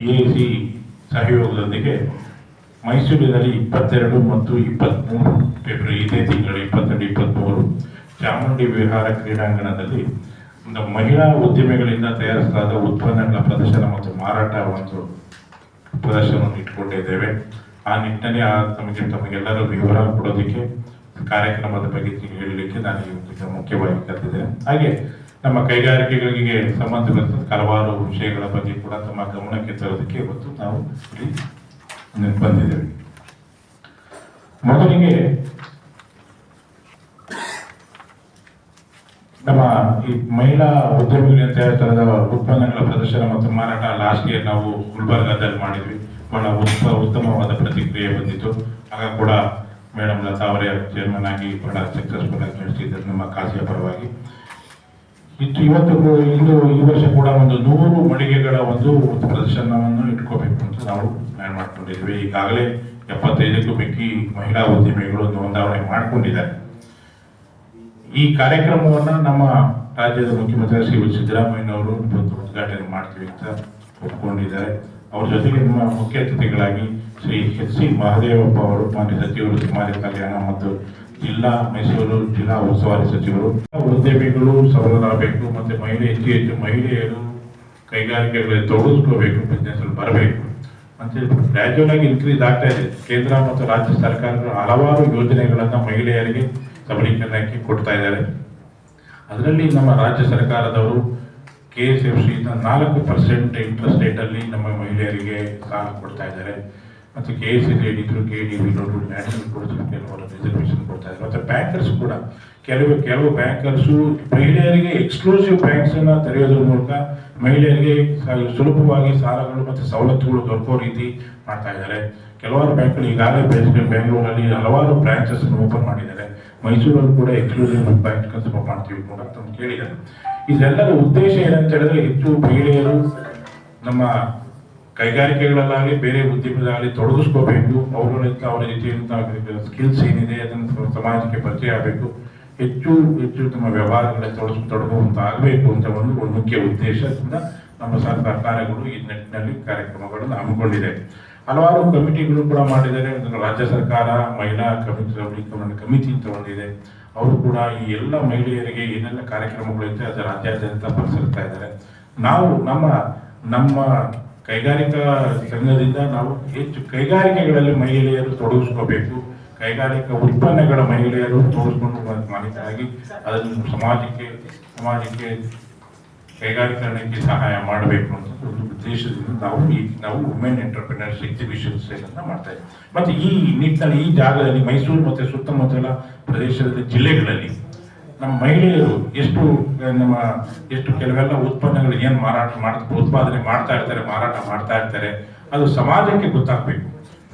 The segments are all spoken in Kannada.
ಎ ಸಿ ಸಹಯೋಗದೊಂದಿಗೆ ಮೈಸೂರಿನಲ್ಲಿ ಇಪ್ಪತ್ತೆರಡು ಮತ್ತು ಇಪ್ಪತ್ತ್ಮೂರು ಫೆಬ್ರವರಿ ಇದೇ ತಿಂಗಳು ಇಪ್ಪತ್ತೆರಡು ಇಪ್ಪತ್ತ್ಮೂರು ಚಾಮುಂಡಿ ವಿಹಾರ ಕ್ರೀಡಾಂಗಣದಲ್ಲಿ ಒಂದು ಮಹಿಳಾ ಉದ್ಯಮಿಗಳಿಂದ ತಯಾರಿಸಲಾದ ಉತ್ಪನ್ನಗಳ ಪ್ರದರ್ಶನ ಮತ್ತು ಮಾರಾಟ ಒಂದು ಪ್ರದರ್ಶನವನ್ನು ಇಟ್ಕೊಂಡಿದ್ದೇವೆ ಆ ನಿಟ್ಟಿನಲ್ಲಿ ಆ ತಮಗೆ, ತಮಗೆಲ್ಲರೂ ವಿವರ ಕೊಡೋದಕ್ಕೆ ಕಾರ್ಯಕ್ರಮದ ಬಗ್ಗೆ ಹೇಳಲಿಕ್ಕೆ ನಾನು ಮುಖ್ಯವಾಗಿ ಕರೆದಿದ್ದೇನೆ. ಹಾಗೆ ನಮ್ಮ ಕೈಗಾರಿಕೆಗಳಿಗೆ ಸಂಬಂಧಪಟ್ಟ ಹಲವಾರು ವಿಷಯಗಳ ಬಗ್ಗೆ ಕೂಡ ತಮ್ಮ ಗಮನಕ್ಕೆ ತರೋದಕ್ಕೆ ಇವತ್ತು ನಾವು ಇಲ್ಲಿ ಬಂದಿದ್ದೇವೆ. ಮೊದಲಿಗೆ ನಮ್ಮ ಈ ಮಹಿಳಾ ಉದ್ಯಮಿಗಳಿಗೆ ತಯಾರಿಸಲಾದ ಉತ್ಪನ್ನಗಳ ಪ್ರದರ್ಶನ ಮತ್ತು ಮಾರಾಟ ಲಾಸ್ಟ್ ಇಯರ್ ನಾವು ಗುಲ್ಬರ್ಗಾದಲ್ಲಿ ಮಾಡಿದ್ವಿ. ಬಹಳ ಉತ್ತಮ, ಉತ್ತಮವಾದ ಪ್ರತಿಕ್ರಿಯೆ ಬಂದಿತ್ತು. ಆಗ ಕೂಡ ಮೇಡಮ್ ಲತಾ ಅವರೇ ಚೇರ್ಮನ್ ಆಗಿ ಬಹಳ ಸಕ್ಸಸ್ಫುಲ್ ಆಗಿ ನಡೆಸಿದ್ದಾರೆ ನಮ್ಮ ಕಾಸಿಯ ಪರವಾಗಿ. ಇತ್ತು. ಇವತ್ತು ಇಂದು ಈ ವರ್ಷ ಕೂಡ ಒಂದು ನೂರು ಮಳಿಗೆಗಳ ಒಂದು ಪ್ರದರ್ಶನವನ್ನು ಇಟ್ಕೋಬೇಕು ಅಂತ ನಾವು ಪ್ಲಾನ್ ಮಾಡ್ಕೊಂಡಿದ್ವಿ. ಈಗಾಗಲೇ ಎಪ್ಪತ್ತೈದಕ್ಕೂ ಮಿಕ್ಕಿ ಮಹಿಳಾ ಉದ್ಯಮಿಗಳು ನೋಂದಾವಣೆ ಮಾಡ್ಕೊಂಡಿದ್ದಾರೆ. ಈ ಕಾರ್ಯಕ್ರಮವನ್ನ ನಮ್ಮ ರಾಜ್ಯದ ಮುಖ್ಯಮಂತ್ರಿ ಶ್ರೀ ಸಿದ್ದರಾಮಯ್ಯನವರು ಇವತ್ತು ಉದ್ಘಾಟನೆ ಮಾಡ್ತೀವಿ ಅಂತ ಒಪ್ಪಿಕೊಂಡಿದ್ದಾರೆ ಅವ್ರ ಜೊತೆಗೆ ನಮ್ಮ ಮುಖ್ಯ ಅತಿಥಿಗಳಾಗಿ ಶ್ರೀ ಎಚ್ ಸಿ ಮಹದೇವಪ್ಪ ಅವರು, ಮಾನ್ಯ ಸಚಿವರು ಸಮಾಜ ಕಲ್ಯಾಣ ಮತ್ತು ಜಿಲ್ಲಾ ಮೈಸೂರು, ಜಿಲ್ಲಾ ಉಸ್ತುವಾರಿ ಸಚಿವರು, ಉದ್ಯಮಿಗಳು ಸಬಲರಾಗಬೇಕು ಮತ್ತೆ ಮಹಿಳೆ, ಹೆಚ್ಚು ಹೆಚ್ಚು ಮಹಿಳೆಯರು ಕೈಗಾರಿಕೆಗಳಲ್ಲಿ ತೊಡಗಿಸ್ಕೋಬೇಕು ಬಿಸ್ನೆಸ್ ಬರಬೇಕು. ಮತ್ತೆ ಗ್ರ್ಯಾಜುವಲ್ ಆಗಿ ಇನ್ಕ್ರೀಸ್ ಆಗ್ತಾ ಇದೆ. ಕೇಂದ್ರ ಮತ್ತು ರಾಜ್ಯ ಸರ್ಕಾರಗಳು ಹಲವಾರು ಯೋಜನೆಗಳನ್ನು ಮಹಿಳೆಯರಿಗೆ ಸಬಲೀಕರಣಕ್ಕೆ ಕೊಡ್ತಾ ಇದ್ದಾರೆ. ಅದರಲ್ಲಿ ನಮ್ಮ ರಾಜ್ಯ ಸರ್ಕಾರದವರು ಕೆ ಎಸ್ ಎಫ್ ಸಿಯಿಂದ ನಾಲ್ಕು ಪರ್ಸೆಂಟ್ ಇಂಟ್ರೆಸ್ಟ್ ರೇಟಲ್ಲಿ ನಮ್ಮ ಮಹಿಳೆಯರಿಗೆ ಸಾಲ ಕೊಡ್ತಾ ಇದ್ದಾರೆ. ಮತ್ತು ಕೆ ಎಸ್ ಎಸ್ ಇದ್ರು ಕೆ ಡಿ ನೋಡು ನ್ಯಾಷನಲ್ ಕೂಡ ಕೆಲವರು ರಿಸರ್ವೇಷನ್ ಕೊಡ್ತಾ ಇದ್ದಾರೆ ಮತ್ತು ಬ್ಯಾಂಕರ್ಸ್ ಕೂಡ, ಕೆಲವು ಕೆಲವು ಬ್ಯಾಂಕರ್ಸು ಮಹಿಳೆಯರಿಗೆ ಎಕ್ಸ್ಕ್ಲೂಸಿವ್ ಬ್ಯಾಂಕ್ಸನ್ನು ತೆರೆಯೋದ್ರ ಮೂಲಕ ಮಹಿಳೆಯರಿಗೆ ಸುಲಭವಾಗಿ ಸಾಲಗಳು ಮತ್ತು ಸವಲತ್ತುಗಳು ದೊರಕೋ ರೀತಿ ಮಾಡ್ತಾ ಇದ್ದಾರೆ. ಕೆಲವಾರು ಬ್ಯಾಂಕ್ಗಳು ಈಗಾಗಲೇ ಬೇಸಿಗೆ ಬೆಂಗಳೂರಲ್ಲಿ ಹಲವಾರು ಬ್ರಾಂಚಸ್ ಓಪನ್ ಮಾಡಿದ್ದಾರೆ. ಮೈಸೂರಲ್ಲಿ ಕೂಡ ಎಕ್ಸ್ಕ್ಲೂಸಿವ್ ಬ್ಯಾಂಕ್ ಓಪನ್ ಮಾಡ್ತೀವಿ ಕೂಡ ಅಂತ ಕೇಳಿದ್ದಾರೆ. ಇದೆಲ್ಲರ ಉದ್ದೇಶ ಏನಂತ ಹೇಳಿದ್ರೆ ಹೆಚ್ಚು ಮಹಿಳೆಯರು ನಮ್ಮ ಕೈಗಾರಿಕೆಗಳಲ್ಲಾಗಲಿ, ಬೇರೆ ಉದ್ಯಮದಾಗಲಿ ತೊಡಗಿಸ್ಕೋಬೇಕು. ಅವುಗಳಿಂದ ಅವರಿಗೆ ಜೊತೆ ಸ್ಕಿಲ್ಸ್ ಏನಿದೆ, ಅದನ್ನು ಸಮಾಜಕ್ಕೆ ಪರಿಚಯ ಆಗಬೇಕು. ಹೆಚ್ಚು ಹೆಚ್ಚು ತಮ್ಮ ವ್ಯವಹಾರಗಳಲ್ಲಿ ತೊಡಗಿಸ್ ತೊಡಗುವಂತ ಆಗಬೇಕು ಅಂತ ಒಂದು ಒಂದು ಮುಖ್ಯ ಉದ್ದೇಶದಿಂದ ನಮ್ಮ ಸರ್- ಸರ್ಕಾರಗಳು ಈ ನಿಟ್ಟಿನಲ್ಲಿ ಕಾರ್ಯಕ್ರಮಗಳನ್ನು ಹಮ್ಮಿಕೊಂಡಿದೆ. ಹಲವಾರು ಕಮಿಟಿಗಳು ಕೂಡ ಮಾಡಿದ್ದಾರೆ. ರಾಜ್ಯ ಸರ್ಕಾರ, ಮಹಿಳಾ ಕಮಿಟಿ, ಸಬಲೀಕರಣ ಕಮಿಟಿ ಅಂತ ಒಂದಿದೆ ಅವರು ಕೂಡ ಈ ಎಲ್ಲ ಮಹಿಳೆಯರಿಗೆ ಏನೆಲ್ಲ ಕಾರ್ಯಕ್ರಮಗಳಿದೆ ಅದು ರಾಜ್ಯಾದ್ಯಂತ ಪರಿಸರ್ತಾ ಇದ್ದಾರೆ. ನಾವು ನಮ್ಮ ನಮ್ಮ ಕೈಗಾರಿಕಾ ಸಂಘದಿಂದ ನಾವು ಹೆಚ್ಚು ಕೈಗಾರಿಕೆಗಳಲ್ಲಿ ಮಹಿಳೆಯರು ತೊಡಗಿಸ್ಕೋಬೇಕು. ಕೈಗಾರಿಕಾ ಉತ್ಪನ್ನಗಳ ಮಹಿಳೆಯರು ತೊಡಗಿಸ್ಕೊಂಡು ಮಾಡಿದ್ದಾಗಿ ಅದನ್ನು ಸಮಾಜಕ್ಕೆ ಸಮಾಜಕ್ಕೆ ಕೈಗಾರಿಕರಣಕ್ಕೆ ಸಹಾಯ ಮಾಡಬೇಕು ಅಂತ ಒಂದು ಉದ್ದೇಶದಿಂದ ನಾವು ಈ, ನಾವು ವುಮೆನ್ ಎಂಟರ್ಪ್ರಿನರ್ಸ್ ಎಕ್ಸಿಬಿಷನ್ ಅನ್ನ ಮಾಡ್ತಾ ಇದ್ದೀವಿ ಮತ್ತೆ ಈ ನಿಟ್ಟಿನಲ್ಲಿ, ಈ ಜಾಗದಲ್ಲಿ ಮೈಸೂರು ಮತ್ತು ಸುತ್ತಮುತ್ತಲ ಪ್ರದೇಶದ ಜಿಲ್ಲೆಗಳಲ್ಲಿ ನಮ್ಮ ಮಹಿಳೆಯರು ಎಷ್ಟು ನಮ್ಮ ಎಷ್ಟು ಕೆಲವೆಲ್ಲ ಉತ್ಪನ್ನಗಳು ಏನು ಮಾರಾಟ ಮಾಡ, ಉತ್ಪಾದನೆ ಮಾಡ್ತಾ ಇರ್ತಾರೆ, ಮಾರಾಟ ಮಾಡ್ತಾ ಇರ್ತಾರೆ, ಅದು ಸಮಾಜಕ್ಕೆ ಗೊತ್ತಾಗಬೇಕು.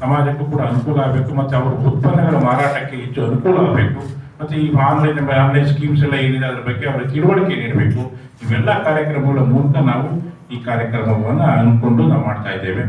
ಸಮಾಜಕ್ಕೂ ಕೂಡ ಅನುಕೂಲ ಆಗಬೇಕು, ಮತ್ತೆ ಅವರ ಉತ್ಪನ್ನಗಳ ಮಾರಾಟಕ್ಕೆ ಹೆಚ್ಚು ಅನುಕೂಲ ಆಗಬೇಕು, ಮತ್ತೆ ಈ ಆನ್ಲೈನ್ ಆನ್ಲೈನ್ ಸ್ಕೀಮ್ಸ್ ಎಲ್ಲ ಏನಿದೆ, ಅದ್ರ ಬಗ್ಗೆ ಅವರ ತಿಳುವಳಿಕೆ ನೀಡಬೇಕು. ಇವೆಲ್ಲ ಕಾರ್ಯಕ್ರಮಗಳ ಮೂಲಕ ನಾವು ಈ ಕಾರ್ಯಕ್ರಮವನ್ನು ಅನ್ಕೊಂಡು ನಾವು ಮಾಡ್ತಾ ಇದ್ದೇವೆ.